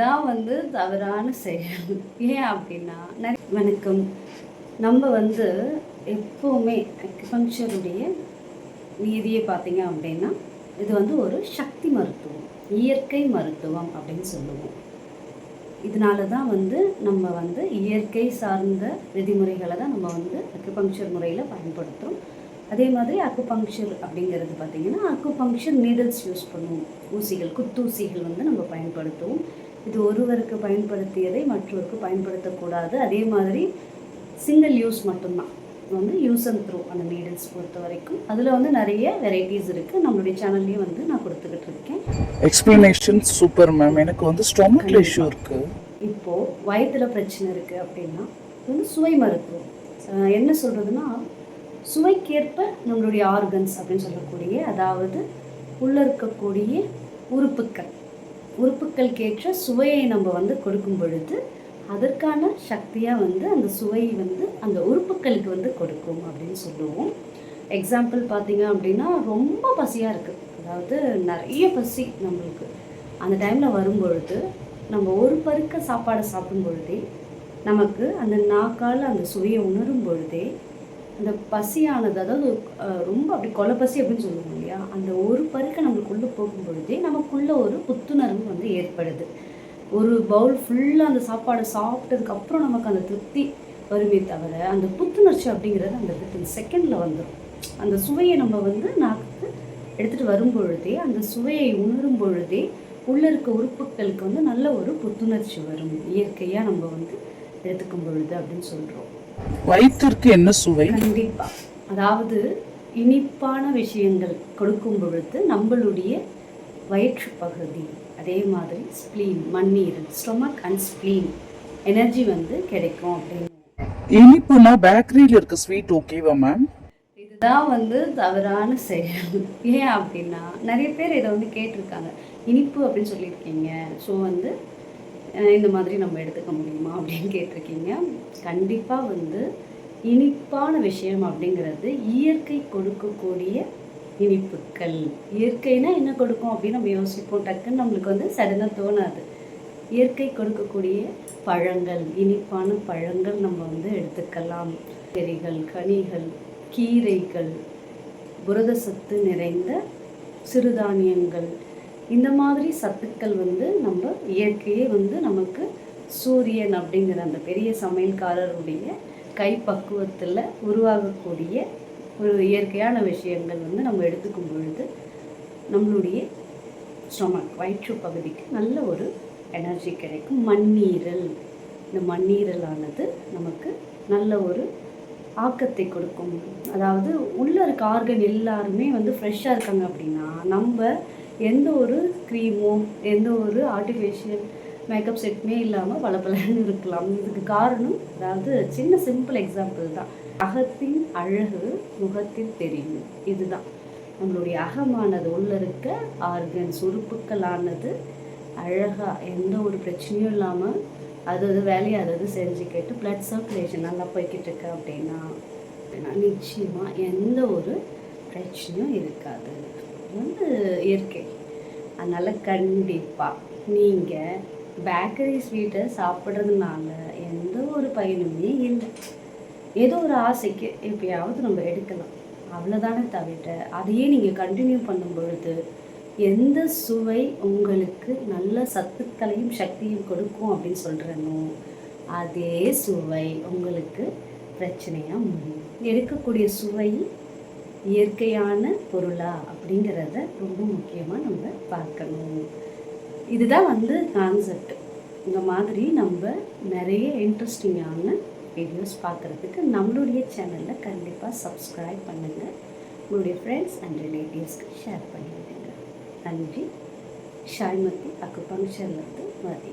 தான் வந்து தவறான செயல். ஏன் அப்படின்னா வணக்கம். நம்ம வந்து எப்போவுமே அக்குபங்க்சருடைய நீதியை பார்த்தீங்க அப்படின்னா இது வந்து ஒரு சக்தி மருத்துவம் இயற்கை மருத்துவம் அப்படின்னு சொல்லுவோம். இதனால தான் வந்து நம்ம வந்து இயற்கை சார்ந்த விதிமுறைகளை தான் நம்ம வந்து அக்குபங்க்சர் முறையில் பயன்படுத்துகிறோம் அதே மாதிரி அக்குபங்க்சர் அப்படிங்கிறது பார்த்திங்கன்னா அக்குபங்க்சர் நீடல்ஸ் யூஸ் பண்ணுவோம். ஊசிகள் குத்தூசிகள் வந்து நம்ம பயன்படுத்துவோம். இது ஒருவருக்கு பயன்படுத்தியதை மற்றவருக்கு பயன்படுத்தக்கூடாது. அதே மாதிரி சிங்கிள் யூஸ் மட்டும்தான். வந்து யூஸ் அண்ட் த்ரூ அந்த நீடல்ஸ் பொறுத்த வரைக்கும். அதில் வந்து நிறைய வெரைட்டிஸ் இருக்குது நம்மளுடைய சேனல்லையும் வந்து நான் கொடுத்துக்கிட்டு இருக்கேன். எக்ஸ்பிளனேஷன் சூப்பர் மேம் எனக்கு வந்து ஸ்டொமக்ல இஷ்யூ இருக்கு. இப்போது வயிற்றுல பிரச்சனை இருக்குது அப்படின்னா இது வந்து சுவை மருத்துவம். என்ன சொல்கிறதுனா சுவைக்கேற்ப நம்மளுடைய ஆர்கன்ஸ் அப்படின்னு சொல்லக்கூடிய அதாவது உள்ளே இருக்கக்கூடிய உறுப்புக்கள் உறுப்புக்களுக்கேற்ற சுவையை நம்ம வந்து கொடுக்கும் பொழுது அதற்கான சக்தியாக வந்து அந்த சுவையை வந்து அந்த உறுப்புகளுக்கு வந்து கொடுக்கும் அப்படின்னு சொல்லுவோம். எக்ஸாம்பிள் பார்த்தீங்க அப்படின்னா ரொம்ப பசியாக இருக்குது அதாவது நிறைய பசி நம்மளுக்கு. அந்த டைமில் வரும்பொழுது நம்ம ஒரு பருக்க சாப்பாடை சாப்பிடும் பொழுதே நமக்கு அந்த நாக்கால் அந்த சுவையை உணரும் பொழுதே அந்த பசியானது அதாவது ரொம்ப அப்படி கொலை பசி அப்படின்னு சொல்லுவோம் இல்லையா? அந்த ஒரு பருக்க நம்மளுக்குள்ளே போகும் பொழுதே நமக்குள்ளே ஒரு புத்துணர்வு வந்து ஏற்படுது. ஒரு பவுல் ஃபுல்லாக அந்த சாப்பாடை சாப்பிட்டதுக்கப்புறம் நமக்கு அந்த திருப்தி வருமே தவிர அந்த புத்துணர்ச்சி அப்படிங்கிறது அந்த வித்தின் செகண்டில் வந்துடும் அந்த சுவையை நம்ம வந்து நாக்கு எடுத்துகிட்டு வரும் பொழுதே அந்த சுவையை உணரும் பொழுதே உள்ளே இருக்க உறுப்புகளுக்கு வந்து நல்ல ஒரு புத்துணர்ச்சி வரும். இயற்கையாக நம்ம வந்து எடுத்துக்கும் பொழுது அப்படின்னு சொல்கிறோம் வயிற்றிற்கு என்ன சுவை? கண்டிப்பா. அதாவது இனிப்பான விஷயங்கள் கொடுக்கும் பொழுது நம்மளுடைய வயிற்று பகுதி அதே மாதிரி ஸ்ப்ளீன் மண்ணீரல் ஸ்டொமக் அண்ட் ஸ்ப்ளீன் எனர்ஜி வந்து கிடைக்கும் அப்படின்னு. இனிப்புனா பேக்கரியில இருக்க ஸ்வீட் ஓகேவா மேம் இதுதான் வந்து தவறான செயல். ஏன் அப்படின்னா நிறைய பேர் இதை வந்து கேட்டிருக்காங்க. இனிப்பு அப்படின்னு சொல்லியிருக்கீங்க. ஸோ வந்து இந்த மாதிரி நம்ம எடுத்துக்க முடியுமா அப்படின்னு கேட்டிருக்கீங்க. கண்டிப்பாக வந்து இனிப்பான விஷயம் அப்படிங்கிறது இயற்கை கொடுக்கக்கூடிய இனிப்புக்கள் இயற்கைனா என்ன கொடுக்கும் அப்படின்னு நம்ம யோசிப்போம். டக்குன்னு நம்மளுக்கு வந்து சடனாக தோணாது. இயற்கை கொடுக்கக்கூடிய பழங்கள் இனிப்பான பழங்கள் நம்ம வந்து எடுத்துக்கலாம். கறிகள் கனிகள் கீரைகள் புரத சத்து நிறைந்த சிறுதானியங்கள் இந்த மாதிரி சத்துக்கள் வந்து நம்ம இயற்கையே வந்து நமக்கு சூரியன் அப்படிங்கிற அந்த பெரிய சமையல்காரருடைய கைப்பக்குவத்தில் உருவாகக்கூடிய ஒரு இயற்கையான விஷயங்கள் வந்து நம்ம எடுத்துக்கும் பொழுது நம்மளுடைய ஸ்டொமக் வயிற்று பகுதிக்கு நல்ல ஒரு எனர்ஜி கிடைக்கும். மண்ணீரல் இந்த மண்ணீரலானது நமக்கு நல்ல ஒரு ஆக்கத்தை கொடுக்கும். அதாவது உள்ளே இருக்க ஆர்கன் எல்லாருமே வந்து ஃப்ரெஷ்ஷாக இருக்காங்க அப்படின்னா நம்ம எந்த ஒரு க்ரீமோ எந்த ஒரு ஆர்டிஃபிஷியல் மேக்கப் செட்டுமே இல்லாமல் பளபளன்னு இருக்கலாம். இதுக்கு காரணம் அதாவது சின்ன சிம்பிள் எக்ஸாம்பிள் தான். அகத்தின் அழகு முகத்தில் தெரியும். இதுதான். நம்மளுடைய அகமானது உள்ள இருக்க ஆர்கன்ஸ் உறுப்புக்களானது அழகாக எந்த ஒரு பிரச்சனையும் இல்லாமல் அது அது வேலையை அது அது செஞ்சுக்கிட்டு பிளட் சர்க்குலேஷன் நல்லா போய்கிட்டு இருக்கு அப்படின்னா அப்படின்னா நிச்சயமாக எந்த ஒரு பிரச்சனையும் இருக்காது. வந்து இயற்கை. அதனால் கண்டிப்பாக நீங்கள் பேக்கரி ஸ்வீட்டை சாப்பிட்றதுனால எந்த ஒரு பயனுமே இல்லை. ஏதோ ஒரு ஆசைக்கு எப்பயாவது நம்ம எடுக்கலாம். அவ்வளோதானே தவிர அதையே நீங்கள் கண்டினியூ பண்ணும் பொழுது எந்த சுவை உங்களுக்கு நல்ல சத்துக்களையும் சக்தியும் கொடுக்கும் அப்படின்னு சொல்கிறனோ அதே சுவை உங்களுக்கு பிரச்சனையாக முடியும். எடுக்கக்கூடிய சுவை இயற்கையான பொருளா அப்படிங்கிறத ரொம்ப முக்கியமாக நம்ம பார்க்கணும். இதுதான் வந்து கான்செப்ட் இந்த மாதிரி நம்ம நிறைய இன்ட்ரெஸ்டிங்கான வீடியோஸ் பார்க்குறதுக்கு நம்மளுடைய சேனலில் கண்டிப்பாக சப்ஸ்கிரைப் பண்ணுங்கள் உங்களுடைய ஃப்ரெண்ட்ஸ் அண்ட் ரிலேட்டிவ்ஸ்க்கு ஷேர் பண்ணிவிடுங்க நன்றி. ஷாய்மதி அக்குபங்க்சர்லேருந்து மதி.